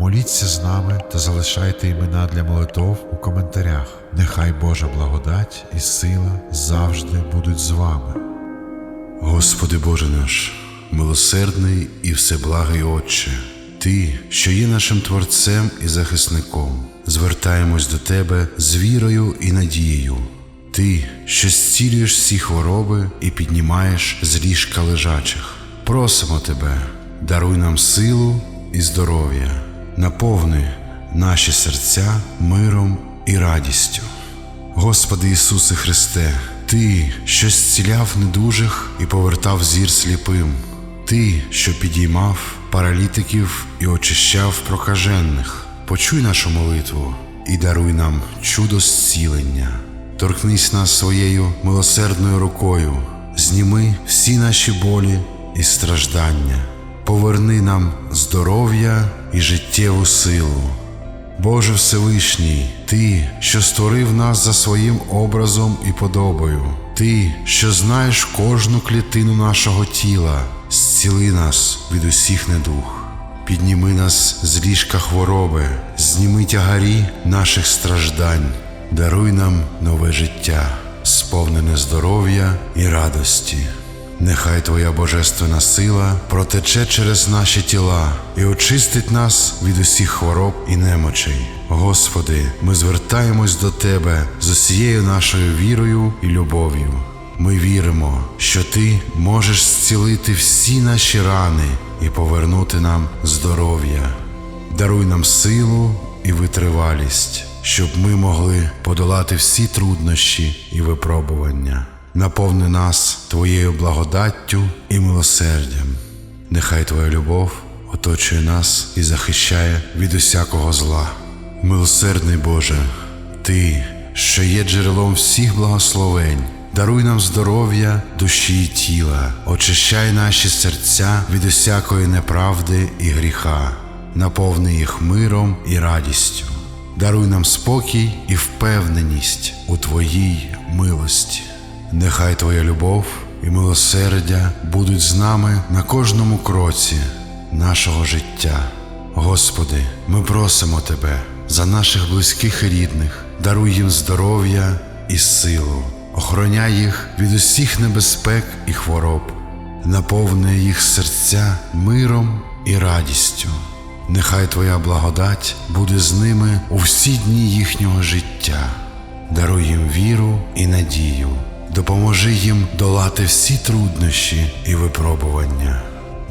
Моліться з нами та залишайте імена для молитов у коментарях. Нехай Божа благодать і сила завжди будуть з вами. Господи Боже наш, милосердний і всеблагий Отче, Ти, що є нашим Творцем і захисником, звертаємось до Тебе з вірою і надією. Ти, що зцілюєш всі хвороби і піднімаєш з ліжка лежачих. Просимо Тебе, даруй нам силу і здоров'я, наповни наші серця миром і радістю. Господи Ісусе Христе, Ти, що зціляв недужих і повертав зір сліпим, Ти, що підіймав паралітиків і очищав прокажених, почуй нашу молитву і даруй нам чудо зцілення. Торкнись нас своєю милосердною рукою, зніми всі наші болі і страждання, поверни нам здоров'я і життєву силу. Боже Всевишній, Ти, що створив нас за своїм образом і подобою, Ти, що знаєш кожну клітину нашого тіла, зціли нас від усіх недух, підніми нас з ліжка хвороби, зніми тягарі наших страждань, даруй нам нове життя, сповнене здоров'я і радості. Нехай Твоя божественна сила протече через наші тіла і очистить нас від усіх хвороб і немочей. Господи, ми звертаємось до Тебе з усією нашою вірою і любов'ю. Ми віримо, що Ти можеш зцілити всі наші рани і повернути нам здоров'я. Даруй нам силу і витривалість, щоб ми могли подолати всі труднощі і випробування. Наповни нас Твоєю благодаттю і милосердям. Нехай Твоя любов оточує нас і захищає від усякого зла. Милосердний Боже, Ти, що є джерелом всіх благословень, даруй нам здоров'я, душі і тіла, очищай наші серця від усякої неправди і гріха, наповни їх миром і радістю. Даруй нам спокій і впевненість у Твоїй милості. Нехай Твоя любов і милосердя будуть з нами на кожному кроці нашого життя. Господи, ми просимо Тебе за наших близьких і рідних, даруй їм здоров'я і силу, охороняй їх від усіх небезпек і хвороб, наповни їх серця миром і радістю. Нехай Твоя благодать буде з ними у всі дні їхнього життя. Даруй їм віру і надію, допоможи їм долати всі труднощі і випробування.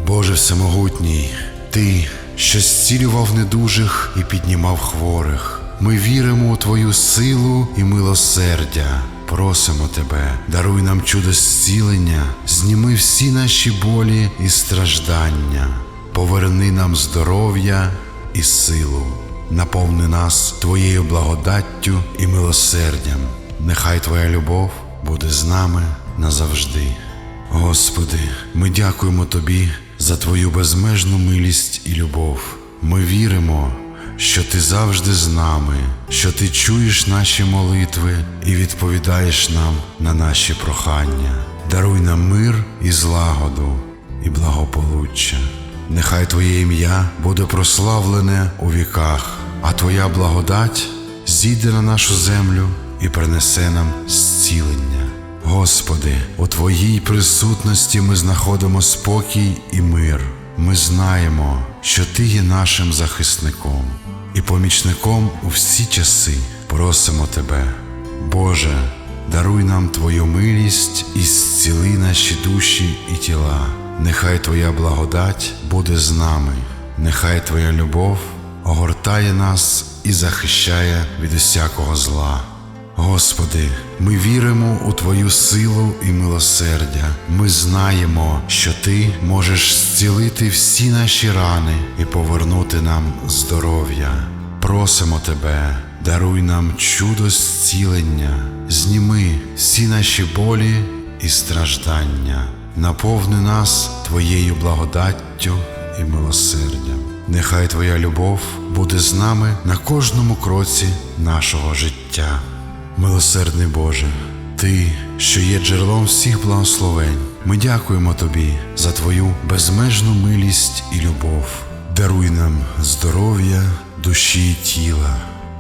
Боже Всемогутній, Ти, що зцілював недужих і піднімав хворих. Ми віримо у Твою силу і милосердя. Просимо Тебе, даруй нам чудо зцілення, зніми всі наші болі і страждання, поверни нам здоров'я і силу, наповни нас Твоєю благодаттю і милосердям. Нехай Твоя любов буде з нами назавжди. Господи, ми дякуємо Тобі за Твою безмежну милість і любов. Ми віримо, що Ти завжди з нами, що Ти чуєш наші молитви і відповідаєш нам на наші прохання. Даруй нам мир і злагоду, і благополуччя. Нехай Твоє ім'я буде прославлене у віках, а Твоя благодать зійде на нашу землю і принесе нам зцілення. Господи, у Твоїй присутності ми знаходимо спокій і мир. Ми знаємо, що Ти є нашим захисником і помічником у всі часи. Просимо Тебе, Боже, даруй нам Твою милість і зціли наші душі і тіла. Нехай Твоя благодать буде з нами, нехай Твоя любов огортає нас і захищає від усякого зла. Господи, ми віримо у Твою силу і милосердя. Ми знаємо, що Ти можеш зцілити всі наші рани і повернути нам здоров'я. Просимо Тебе, даруй нам чудо зцілення, зніми всі наші болі і страждання, наповни нас Твоєю благодаттю і милосердям. Нехай Твоя любов буде з нами на кожному кроці нашого життя. Милосердний Боже, Ти, що є джерелом всіх благословень, ми дякуємо Тобі за Твою безмежну милість і любов. даруй нам здоров'я, душі і тіла,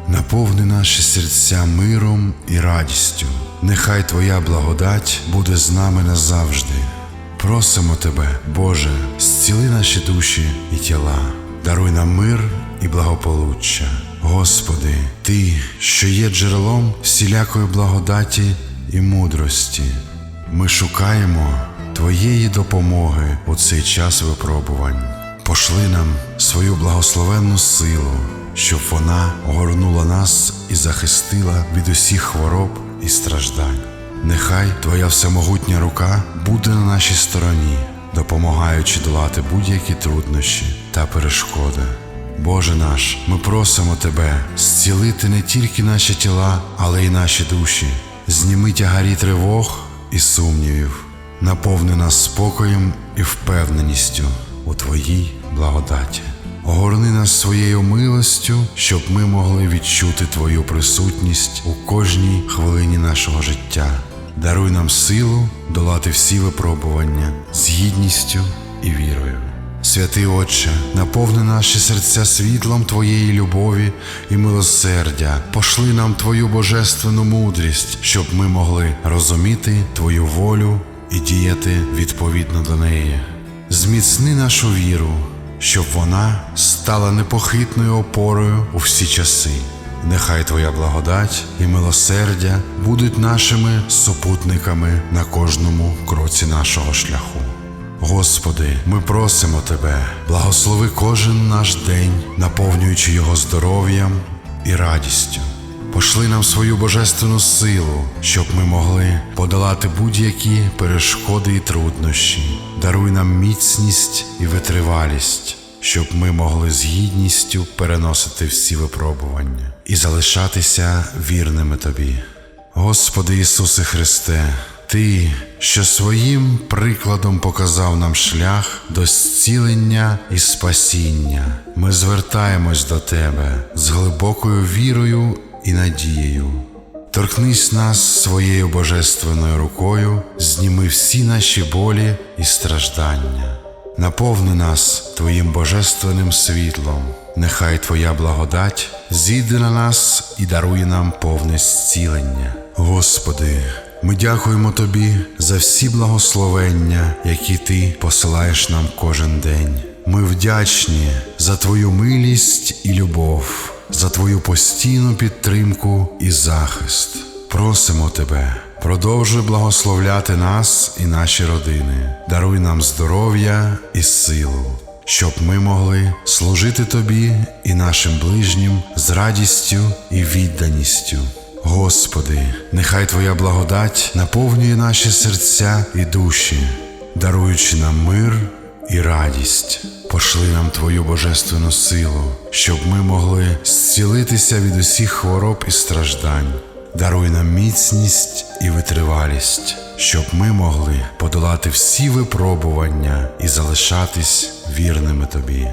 наповни наші серця миром і радістю. Нехай Твоя благодать буде з нами назавжди. Просимо Тебе, Боже, зціли наші душі і тіла, даруй нам мир і благополуччя. Господи, Ти, що є джерелом всілякої благодаті і мудрості, ми шукаємо Твоєї допомоги у цей час випробувань. Пошли нам свою благословенну силу, щоб вона огорнула нас і захистила від усіх хвороб і страждань. Нехай Твоя всемогутня рука буде на нашій стороні, допомагаючи долати будь-які труднощі та перешкоди. Боже наш, ми просимо Тебе зцілити не тільки наші тіла, але й наші душі. Зніми тягарі тривог і сумнівів, наповни нас спокоєм і впевненістю у Твоїй благодаті. Огорни нас своєю милостю, щоб ми могли відчути Твою присутність у кожній хвилині нашого життя. Даруй нам силу долати всі випробування з гідністю і вірою. Святий Отче, наповни наші серця світлом Твоєї любові і милосердя, пошли нам Твою божественну мудрість, щоб ми могли розуміти Твою волю і діяти відповідно до неї. Зміцни нашу віру, щоб вона стала непохитною опорою у всі часи. Нехай Твоя благодать і милосердя будуть нашими супутниками на кожному кроці нашого шляху. Господи, ми просимо Тебе, благослови кожен наш день, наповнюючи його здоров'ям і радістю. Пошли нам свою божественну силу, щоб ми могли подолати будь-які перешкоди і труднощі. Даруй нам міцність і витривалість, щоб ми могли з гідністю переносити всі випробування і залишатися вірними Тобі. Господи Ісусе Христе, Ти, що своїм прикладом показав нам шлях до зцілення і спасіння, ми звертаємось до Тебе з глибокою вірою і надією. Торкнись нас своєю божественною рукою, зніми всі наші болі і страждання. Наповни нас Твоїм божественним світлом, нехай Твоя благодать зійде на нас і дарує нам повне зцілення. Господи, ми дякуємо Тобі за всі благословення, які Ти посилаєш нам кожен день. Ми вдячні за Твою милість і любов, за Твою постійну підтримку і захист. Просимо Тебе, продовжуй благословляти нас і наші родини, даруй нам здоров'я і силу, щоб ми могли служити Тобі і нашим ближнім з радістю і відданістю. Господи, нехай Твоя благодать наповнює наші серця і душі, даруючи нам мир і радість. Пошли нам Твою божественну силу, щоб ми могли зцілитися від усіх хвороб і страждань. Даруй нам міцність і витривалість, щоб ми могли подолати всі випробування і залишатись вірними Тобі.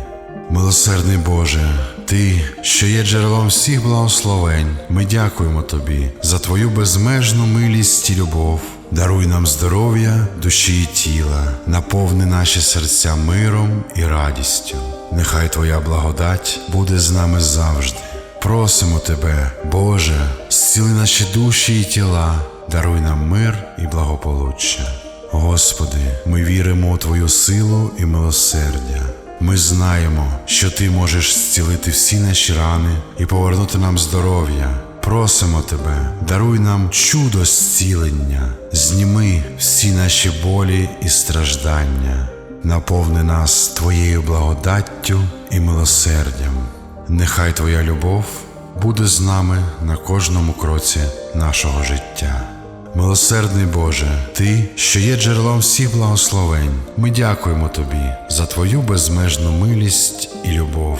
Милосердний Боже, Ти, що є джерелом всіх благословень, ми дякуємо Тобі за Твою безмежну милість і любов. Даруй нам здоров'я, душі і тіла, наповни наші серця миром і радістю. Нехай Твоя благодать буде з нами завжди. Просимо Тебе, Боже, зціли наші душі і тіла, даруй нам мир і благополуччя. Господи, ми віримо у Твою силу і милосердя. Ми знаємо, що Ти можеш зцілити всі наші рани і повернути нам здоров'я. Просимо Тебе, даруй нам чудо зцілення, зніми всі наші болі і страждання, наповни нас Твоєю благодаттю і милосердям. Нехай Твоя любов буде з нами на кожному кроці нашого життя. Милосердний Боже, Ти, що є джерелом всіх благословень, ми дякуємо Тобі за Твою безмежну милість і любов.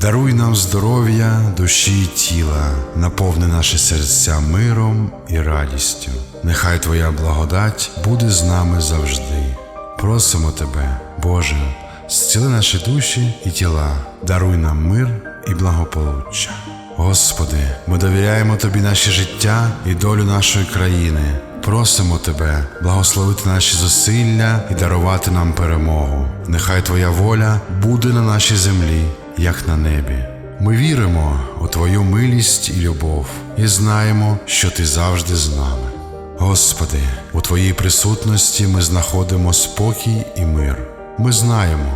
Даруй нам здоров'я, душі і тіла, наповни наші серця миром і радістю. Нехай Твоя благодать буде з нами завжди. Просимо Тебе, Боже, зціли наші душі і тіла, даруй нам мир і благополуччя. Господи, ми довіряємо Тобі наше життя і долю нашої країни. просимо Тебе благословити наші зусилля і дарувати нам перемогу. Нехай Твоя воля буде на нашій землі, як на небі. Ми віримо у Твою милість і любов і знаємо, що Ти завжди з нами. Господи, у Твоїй присутності ми знаходимо спокій і мир. Ми знаємо,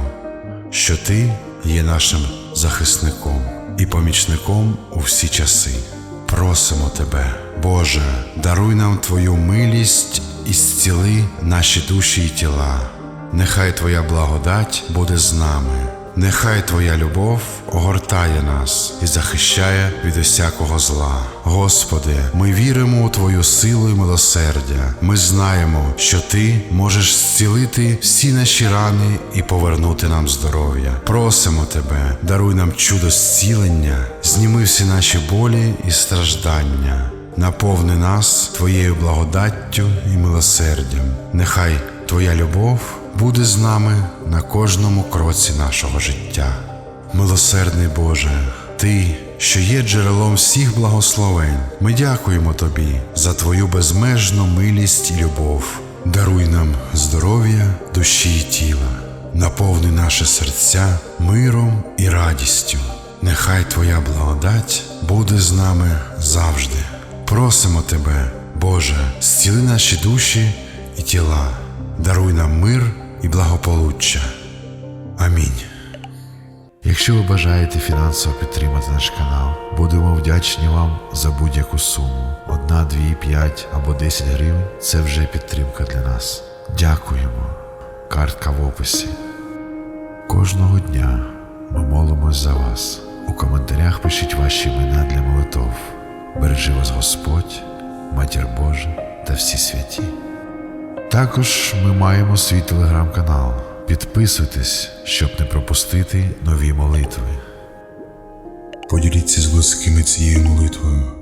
що Ти є нашим захисником і помічником у всі часи. Просимо Тебе, Боже, даруй нам Твою милість і зціли наші душі і тіла. Нехай Твоя благодать буде з нами. Нехай Твоя любов огортає нас і захищає від усякого зла. Господи, ми віримо у Твою силу і милосердя. Ми знаємо, що Ти можеш зцілити всі наші рани і повернути нам здоров'я. Просимо Тебе, даруй нам чудо зцілення, зніми всі наші болі і страждання. Наповни нас Твоєю благодаттю і милосердям. Нехай Твоя любов буде з нами на кожному кроці нашого життя. Милосердний Боже, Ти, що є джерелом всіх благословень, ми дякуємо Тобі за Твою безмежну милість і любов. Даруй нам здоров'я, душі і тіла, наповни наше серця миром і радістю. Нехай Твоя благодать буде з нами завжди. Просимо Тебе, Боже, зціли наші душі і тіла, даруй нам мир і благополуччя. Амінь. Якщо ви бажаєте фінансово підтримати наш канал, будемо вдячні вам за будь-яку суму. Одна, дві, п'ять або 10 гривень це вже підтримка для нас. Дякуємо. Картка в описі. Кожного дня ми молимось за вас. У коментарях пишіть ваші імена для молитов. Бережи вас Господь, Матір Божа та всі святі. Також ми маємо свій телеграм-канал. Підписуйтесь, щоб не пропустити нові молитви. Поділіться з близькими цією молитвою.